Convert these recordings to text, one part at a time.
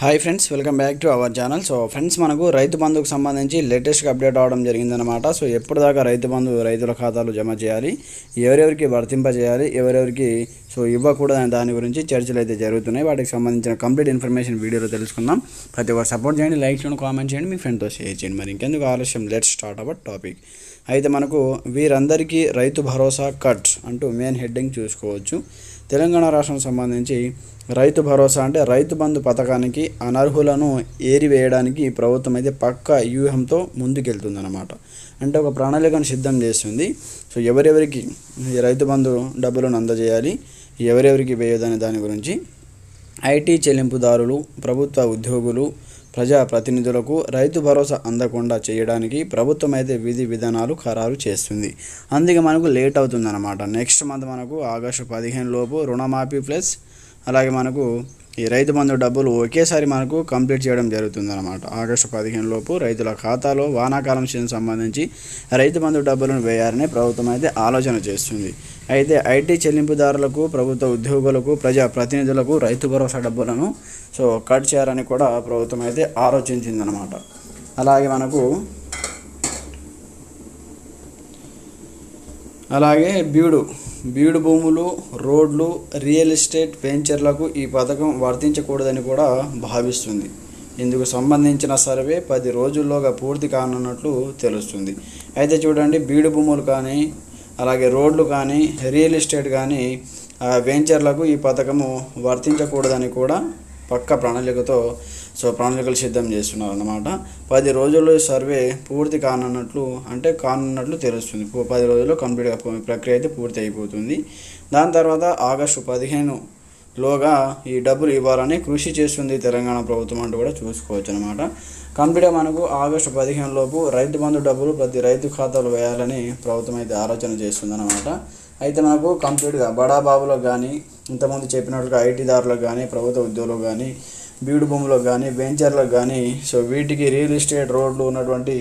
Hi friends welcome back to our channel so friends మనకు రైతు బంధుకు సంబంధించి లేటెస్ట్గా అప్డేట్ అవడం జరిగిందనమాట సో ఎప్పటిదాకా రైతు బంధు రైతుల ఖాతాలు జమ చేయాలి? ఎవరెవరికి వర్తింపజేయాలి? ఎవరెవరికి సో ఇవ్వకూడదని దాని గురించి చర్చలు అయితే జరుగుతున్నాయి. వాటికి సంబంధించిన కంప్లీట్ ఇన్ఫర్మేషన్ వీడియోలో తెలుసుకుందాం. ప్రతి ఒక్కరు సపోర్ట్ చేయండి లైక్ చేయండి కామెంట్ చేయండి మీ ఫ్రెండ్తో షేర్ చేయండి. మరి ఇంకెందుకు ఆలస్యం? లెట్ స్టార్ట్ అవర్ టాపిక్ అయితే మనకు వీరందరికీ రైతు భరోసా కట్ అంటూ మెయిన్ హెడ్డింగ్ చూసుకోవచ్చు. తెలంగాణ రాష్ట్రం సంబంధించి రైతు భరోసా అంటే రైతు బంధు పథకానికి అనర్హులను ఏరివేయడానికి ప్రభుత్వం అయితే పక్క వ్యూహంతో ముందుకెళ్తుందన్నమాట. అంటే ఒక ప్రణాళికను సిద్ధం చేస్తుంది. సో ఎవరెవరికి రైతు బంధు డబ్బులను అందజేయాలి ఎవరెవరికి వేయదనే దాని గురించి ఐటీ చెల్లింపుదారులు ప్రభుత్వ ఉద్యోగులు ప్రజా ప్రతినిధులకు రైతు భరోసా అందకుండా చేయడానికి ప్రభుత్వం అయితే విధి విధానాలు ఖరారు చేస్తుంది. అందుకే మనకు లేట్ అవుతుందన్నమాట. నెక్స్ట్ మంత్ మనకు ఆగస్టు పదిహేను లోపు రుణమాఫీ ప్లస్ అలాగే మనకు ఈ రైతు బంధు డబ్బులు ఒకేసారి మనకు కంప్లీట్ చేయడం జరుగుతుందన్నమాట. ఆగస్టు పదిహేను లోపు రైతుల ఖాతాలో వానాకాలం సీజన్ సంబంధించి రైతు బంధు డబ్బులను వేయాలని ప్రభుత్వం అయితే ఆలోచన చేస్తుంది. అయితే ఐటీ చెల్లింపుదారులకు ప్రభుత్వ ఉద్యోగులకు ప్రజా ప్రతినిధులకు రైతు భరోసా డబ్బులను సో కట్ చేయాలని కూడా ప్రభుత్వం అయితే ఆలోచించిందనమాట అలాగే మనకు అలాగే బీడు బీడు భూములు రోడ్లు రియల్ ఎస్టేట్ వెంచర్లకు ఈ పథకం వర్తించకూడదని కూడా భావిస్తుంది. ఇందుకు సంబంధించిన సర్వే పది రోజుల్లోగా పూర్తి కానున్నట్లు తెలుస్తుంది. అయితే చూడండి బీడు భూములు కానీ అలాగే రోడ్లు కానీ రియల్ ఎస్టేట్ కానీ వెంచర్లకు ఈ పథకము వర్తించకూడదని కూడా పక్క ప్రణాళికతో సో ప్రణాళికలు సిద్ధం చేస్తున్నారన్నమాట. పది రోజుల్లో సర్వే పూర్తి కానున్నట్లు అంటే కానున్నట్లు తెలుస్తుంది. పది రోజుల్లో కంప్లీట్ ప్రక్రియ అయితే పూర్తి అయిపోతుంది. దాని తర్వాత ఆగస్టు పదిహేను లోగా ఈ డబ్బులు ఇవ్వాలని కృషి చేస్తుంది తెలంగాణ ప్రభుత్వం అంటూ కూడా చూసుకోవచ్చు అనమాట కంప్లీట్గా మనకు ఆగస్టు పదిహేను లోపు రైతు బంధు డబ్బులు ప్రతి రైతు ఖాతాలో వేయాలని ప్రభుత్వం అయితే ఆలోచన చేస్తుంది అనమాట అయితే మనకు కంప్లీట్గా బడాబాబులకు కానీ ఇంతకుముందు చెప్పినట్లుగా ఐటీదారులకు కానీ ప్రభుత్వ ఉద్యోగులకు కానీ బీడు భూములకు కానీ వెంచర్లకు కానీ సో వీటికి రియల్ ఎస్టేట్ రోడ్లు ఉన్నటువంటి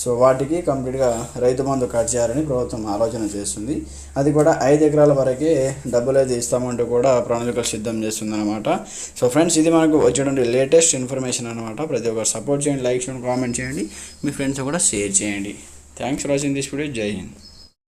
సో వాటికి కంప్లీట్గా రైతు బంధు కట్ చేయాలని ప్రభుత్వం ఆలోచన చేస్తుంది. అది కూడా ఐదు ఎకరాల వరకే డబ్బులు అయితే ఇస్తామంటూ కూడా ప్రణాళికలు సిద్ధం చేస్తుందన్నమాట. సో ఫ్రెండ్స్ ఇది మనకు వచ్చేటువంటి లేటెస్ట్ ఇన్ఫర్మేషన్ అనమాట ప్రతి ఒక్కరు సపోర్ట్ చేయండి లైక్ చేయండి కామెంట్ చేయండి. మీ ఫ్రెండ్స్ కూడా షేర్ చేయండి. Thanks for watching this video. Jai Hind.